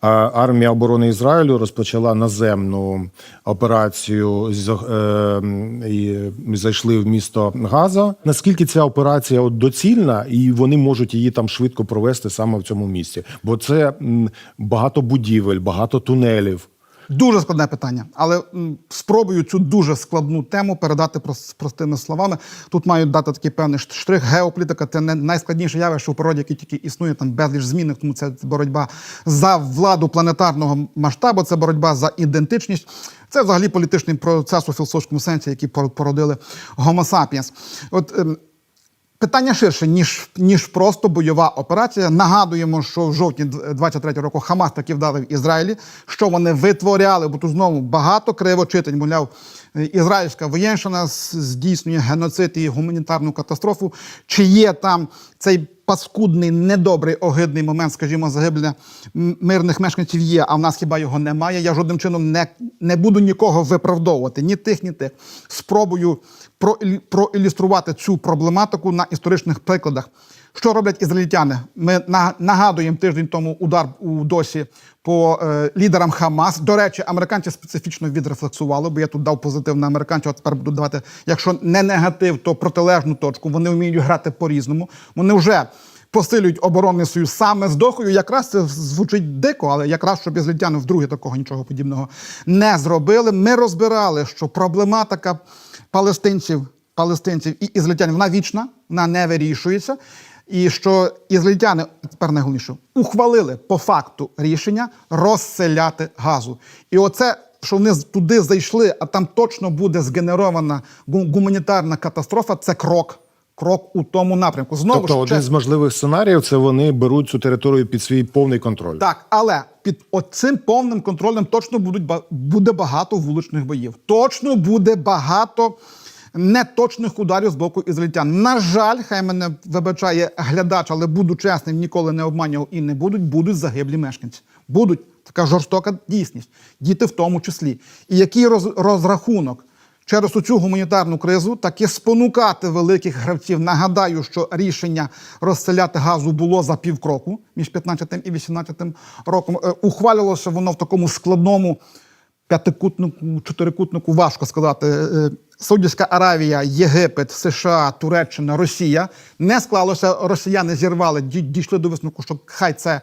Армія оборони Ізраїлю розпочала наземну операцію е, і зайшли в місто Газа. Наскільки ця операція доцільна, і вони можуть її там швидко провести саме в цьому місці? Бо це багато будівель, багато тунелів. Дуже складне питання, але спробую цю дуже складну тему передати прос- простими словами. Тут мають дати такий певний штрих. Геополітика це не найскладніше явище у природі, яке тільки існує там безліч змінних, тому це боротьба за владу планетарного масштабу, це боротьба за ідентичність. Це взагалі політичний процес у філософському сенсі, який пор- породили Homo sapiens. От ем, Питання ширше, ніж, ніж просто бойова операція. Нагадуємо, що в жовтні 23 року Хамас таки вдали в Ізраїлі, що вони витворяли, бо тут знову багато кривочитань, мовляв, е, ізраїльська воєнщина здійснює геноцид і гуманітарну катастрофу. Чи є там цей паскудний, недобрий, огидний момент, скажімо, загиблення мирних мешканців є, а в нас хіба його немає. Я жодним чином не, не буду нікого виправдовувати, ні тих, ні тих. Спробую проілю- проілюструвати цю проблематику на історичних прикладах. Що роблять ізраїльтяни? Ми на- нагадуємо тиждень тому удар у досі по е, лідерам Хамас. До речі, американці специфічно відрефлексували, бо я тут дав позитив на американців, а тепер буду давати, якщо не негатив, то протилежну точку. Вони вміють грати по-різному. Вони вже посилюють оборонний союз саме з Дохою. Якраз це звучить дико, але якраз щоб ізраїльтяни вдруге такого нічого подібного не зробили. Ми розбирали, що проблематика палестинців, палестинців і ізраїльтянів вона вічна, вона не вирішується. І що ізраїльтяни тепер найголовніше ухвалили по факту рішення розселяти газу. І оце, що вони туди зайшли, а там точно буде згенерована гу- гуманітарна катастрофа. Це крок. Крок у тому напрямку. Знову Тобто, ж один чесно, з можливих сценаріїв це вони беруть цю територію під свій повний контроль. Так, але під оцим повним контролем точно будуть буде багато вуличних боїв. Точно буде багато неточних ударів з боку ізраїльтян. На жаль, хай мене вибачає глядач, але буду чесним, ніколи не обманював і не будуть. Будуть загиблі мешканці. Будуть така жорстока дійсність, діти в тому числі. І який роз, розрахунок? Через цю гуманітарну кризу таки спонукати великих гравців. Нагадаю, що рішення розселяти газу було за півкроку між 15 і 18 роком. Е, Ухвалювалося воно в такому складному п'ятикутнику, чотирикутнику, важко сказати. Саудівська Аравія, Єгипет, США, Туреччина, Росія не склалося. Росіяни зірвали, ді- дійшли до висновку, що хай це,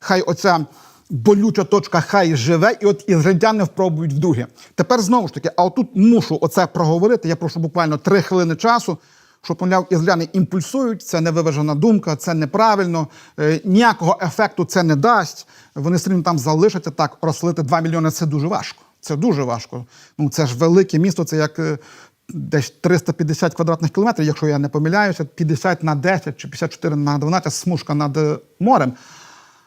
хай оця болюча точка хай живе, і от ізраїльтяни впробують вдруге. Тепер знову ж таки, а отут мушу оце проговорити. Я прошу буквально три хвилини часу. Щоб, мовляв, ізраїляни імпульсують, це невиважена думка, це неправильно, е, ніякого ефекту це не дасть. Вони все там залишаться так, розселити 2 мільйони це дуже важко. Це дуже важко. Ну це ж велике місто, це як е, десь 350 квадратних кілометрів, якщо я не помиляюся, 50 на 10 чи 54 на 12 смужка над е, морем.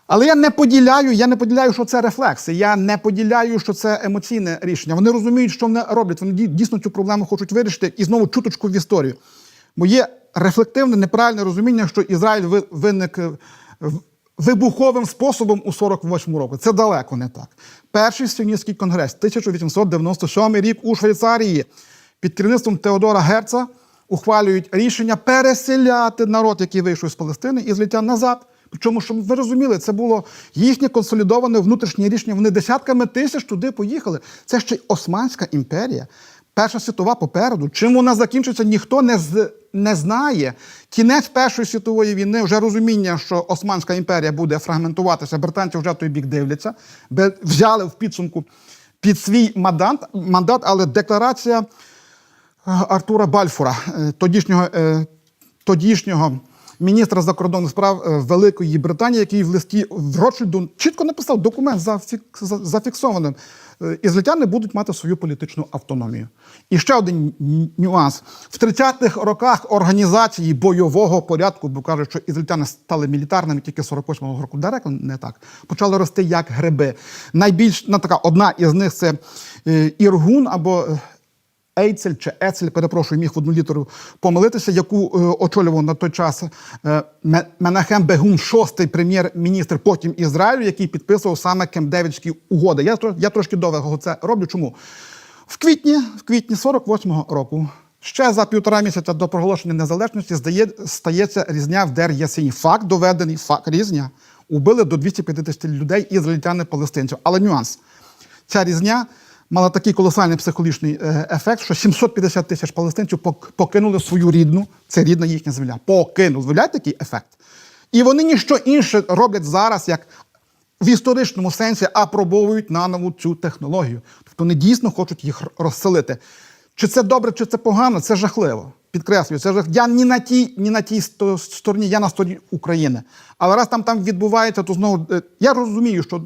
Але я не поділяю, я не поділяю, що це рефлекси. Я не поділяю, що це емоційне рішення. Вони розуміють, що вони роблять. Вони дійсно цю проблему хочуть вирішити і знову чуточку в історію. Бо є рефлективне, неправильне розуміння, що Ізраїль виник е, вибуховим способом у 48 року. Це далеко не так. Перший сіоністський конгрес, 1897 рік у Швейцарії, під керівництвом Теодора Герца ухвалюють рішення переселяти народ, який вийшов з Палестини, і зліття назад. Причому, щоб ви розуміли, це було їхнє консолідоване внутрішнє рішення. Вони десятками тисяч туди поїхали. Це ще й Османська імперія. Перша світова попереду. Чим вона закінчиться, ніхто не, з, не знає. Кінець Першої світової війни вже розуміння, що Османська імперія буде фрагментуватися. Британці вже той бік дивляться, взяли в підсумку під свій мандат, мандат але декларація е, Артура Бальфура, е, тодішнього, е, тодішнього міністра закордонних справ е, Великої Британії, який в листі в Ротшильду чітко написав документ за- зафіксованим. Е, Ізраїльтяни будуть мати свою політичну автономію. І ще один нюанс: в 30-х роках організації бойового порядку, бо кажуть, що ізраїльтяни стали мілітарними тільки 48-го року. Далеко не так. Почали рости як гриби. Найбільш ну, така одна із них це е, Іргун або. Ейцель чи Ецель, перепрошую, міг в одну літеру помилитися, яку е, очолював на той час е, Менахем Бегун, шостий прем'єр-міністр потім Ізраїлю, який підписував саме Кемдевицькі угоди. Я, я трошки довго це роблю. Чому? В квітні, в квітні 48-го року, ще за півтора місяця до проголошення незалежності, здає, стається різня в Дер Ясині. Факт доведений, факт різня убили до 250 людей ізраїльтяни палестинців. Але нюанс. Ця різня мала такий колосальний психологічний е, ефект, що 750 тисяч палестинців пок- покинули свою рідну, це рідна їхня земля. Покинули. Виявляєте такий ефект? І вони ніщо інше роблять зараз, як в історичному сенсі апробовують наново цю технологію. Тобто вони дійсно хочуть їх розселити. Чи це добре, чи це погано, це жахливо. Підкреслюю, це жах. Я ні на тій, ні на тій сто- стороні, я на стороні України. Але раз там там відбувається, то знову е, я розумію, що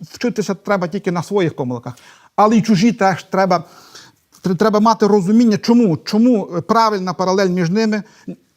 вчитися треба тільки на своїх помилках, але й чужі теж треба. Треба мати розуміння, чому, чому правильна паралель між ними,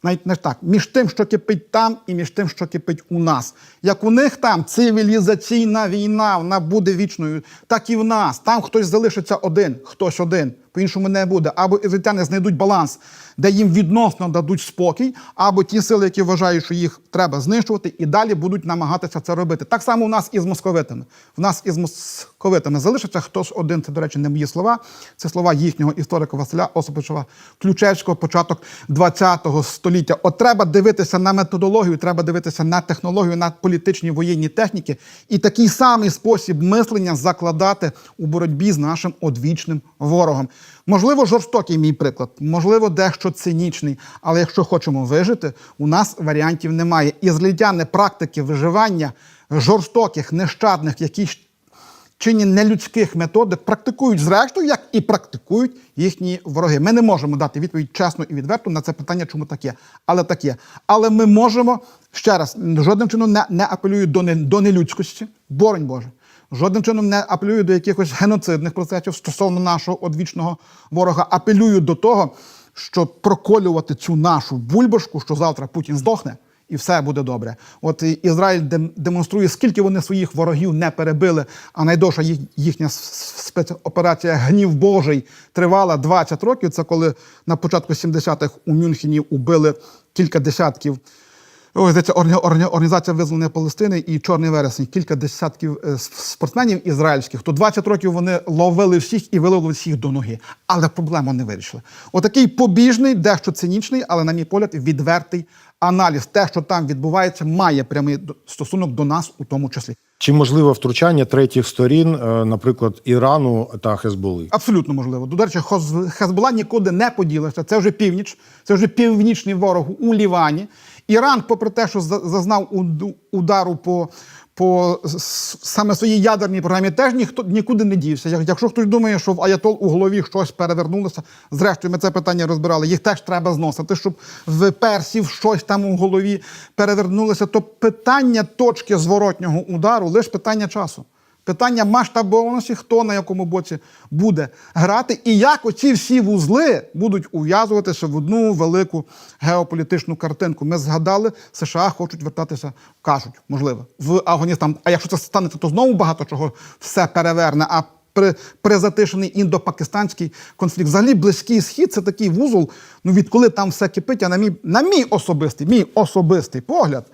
навіть не так, між тим, що кипить там, і між тим, що кипить у нас. Як у них там цивілізаційна війна, вона буде вічною, так і в нас. Там хтось залишиться один, хтось один, по-іншому не буде. Або ізраїльтяни знайдуть баланс, де їм відносно дадуть спокій, або ті сили, які вважають, що їх треба знищувати, і далі будуть намагатися це робити. Так само у нас і з московитами. В нас із московитами залишиться хтось один. Це, до речі, не мої слова. Це слова їхнього історика Василя Осиповича Ключевського, початок ХХ століття. От треба дивитися на методологію, треба дивитися на технологію, на політичні воєнні техніки, і такий самий спосіб мислення закладати у боротьбі з нашим одвічним ворогом. Можливо, жорстокий мій приклад, можливо, дещо цинічний, але якщо хочемо вижити, у нас варіантів немає. Ізраїльтяни практики виживання жорстоких, нещадних, якісь чині нелюдських методик практикують зрештою, як і практикують їхні вороги. Ми не можемо дати відповідь чесно і відверто на це питання, чому таке. Але таке. Але ми можемо ще раз жодним чином не, не апелюю до, не, до нелюдськості, боронь Боже. Жодним чином не апелюю до якихось геноцидних процесів стосовно нашого одвічного ворога. Апелюю до того, щоб проколювати цю нашу бульбашку, що завтра Путін здохне і все буде добре. От Ізраїль демонструє, скільки вони своїх ворогів не перебили. А найдовша їхня спецоперація Гнів Божий тривала 20 років. Це коли на початку 70-х у Мюнхені убили кілька десятків. Ось орга- організація визволення Палестини і Чорний вересень, кілька десятків е, спортсменів ізраїльських. То 20 років вони ловили всіх і виловили всіх до ноги. Але проблему не вирішили. Отакий побіжний, дещо цинічний, але, на мій погляд, відвертий аналіз. Те, що там відбувається, має прямий стосунок до нас у тому числі. Чи можливе втручання третіх сторін, е, наприклад, Ірану та Хезболи? Абсолютно можливо. До речі, Хезбола нікуди не поділиться. Це вже північ, це вже північний ворог у Лівані. Іран, попри те, що за- зазнав уд- удару по, по саме своїй ядерній програмі, теж ніхто нікуди не дівся. Якщо хтось думає, що в Аятол у голові щось перевернулося, зрештою, ми це питання розбирали. Їх теж треба зносити, щоб в персів щось там у голові перевернулося. То питання точки зворотнього удару лише питання часу. Питання масштабованості, хто на якому боці буде грати, і як оці всі вузли будуть ув'язуватися в одну велику геополітичну картинку. Ми згадали, США хочуть вертатися, кажуть, можливо, в Афганістан. А якщо це станеться, то знову багато чого все переверне. А при, призатишений індо-пакистанський конфлікт. Взагалі близький схід це такий вузол. Ну відколи там все кипить, а на мій, на мій особистий, мій особистий погляд,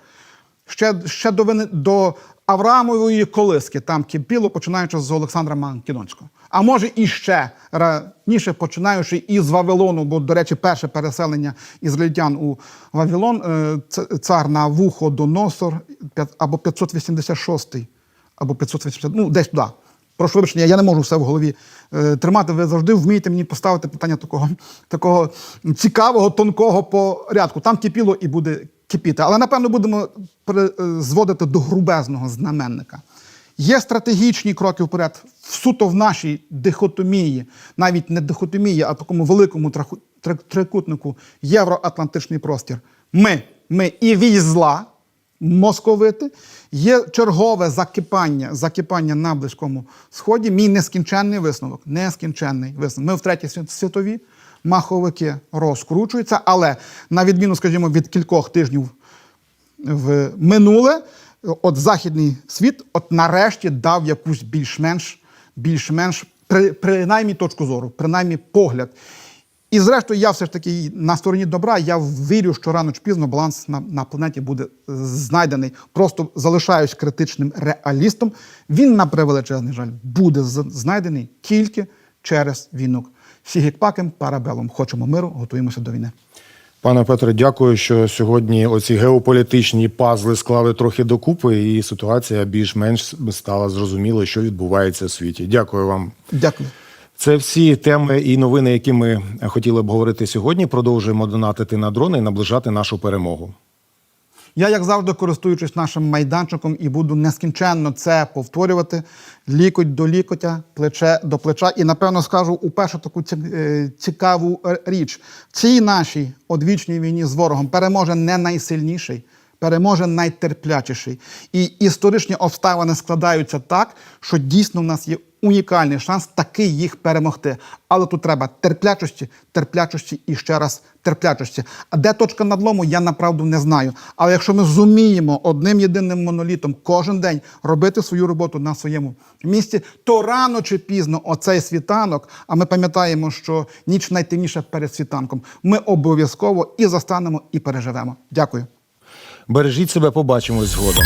ще, ще до, до Авраамової колиски там кипіло, починаючи з Олександра Македонського. А може і ще раніше, починаючи із Вавилону, бо, до речі, перше переселення ізраїльтян у Вавилон, е, цар на вухо Доносор, п'ят- або 586, або 580, ну десь туди. Прошу вибачення, я не можу все в голові е, тримати. Ви завжди вмієте мені поставити питання такого, такого цікавого, тонкого порядку. Там кипіло і буде кипіти. Але напевно будемо е, зводити до грубезного знаменника. Є стратегічні кроки вперед в суто в нашій дихотомії, навіть не дихотомії, а такому великому трикутнику євроатлантичний простір. Ми, ми і вісь зла, московити. Є чергове закипання, закипання на Близькому Сході. Мій нескінченний висновок. Нескінченний висновок. Ми в третій світ- світовій, маховики розкручуються, але на відміну, скажімо, від кількох тижнів в минуле, от західний світ, от нарешті дав якусь більш-менш, більш-менш при, принаймні точку зору, принаймні погляд. І зрештою, я все ж таки на стороні добра. Я вірю, що рано чи пізно баланс на, на планеті буде знайдений. Просто залишаюсь критичним реалістом. Він, на превеличезний жаль, буде знайдений тільки через війну. Сігікпакем, парабелом. Хочемо миру, готуємося до війни. Пане Петре, дякую, що сьогодні оці геополітичні пазли склали трохи докупи, і ситуація більш-менш стала зрозуміло, що відбувається в світі. Дякую вам. Дякую. Це всі теми і новини, які ми хотіли б говорити сьогодні. Продовжуємо донатити на дрони і наближати нашу перемогу. Я, як завжди, користуючись нашим майданчиком, і буду нескінченно це повторювати: лікоть до лікотя, плече до плеча. І напевно скажу уперше таку е, цікаву е, річ: в цій нашій одвічній війні з ворогом переможе не найсильніший. Переможе найтерплячіший. І історичні обставини складаються так, що дійсно в нас є унікальний шанс таки їх перемогти. Але тут треба терплячості, терплячості і ще раз терплячості. А де точка надлому, я направду не знаю. Але якщо ми зуміємо одним єдиним монолітом кожен день робити свою роботу на своєму місці, то рано чи пізно оцей світанок, а ми пам'ятаємо, що ніч найтемніша перед світанком, ми обов'язково і застанемо, і переживемо. Дякую. Бережіть себе, побачимось згодом.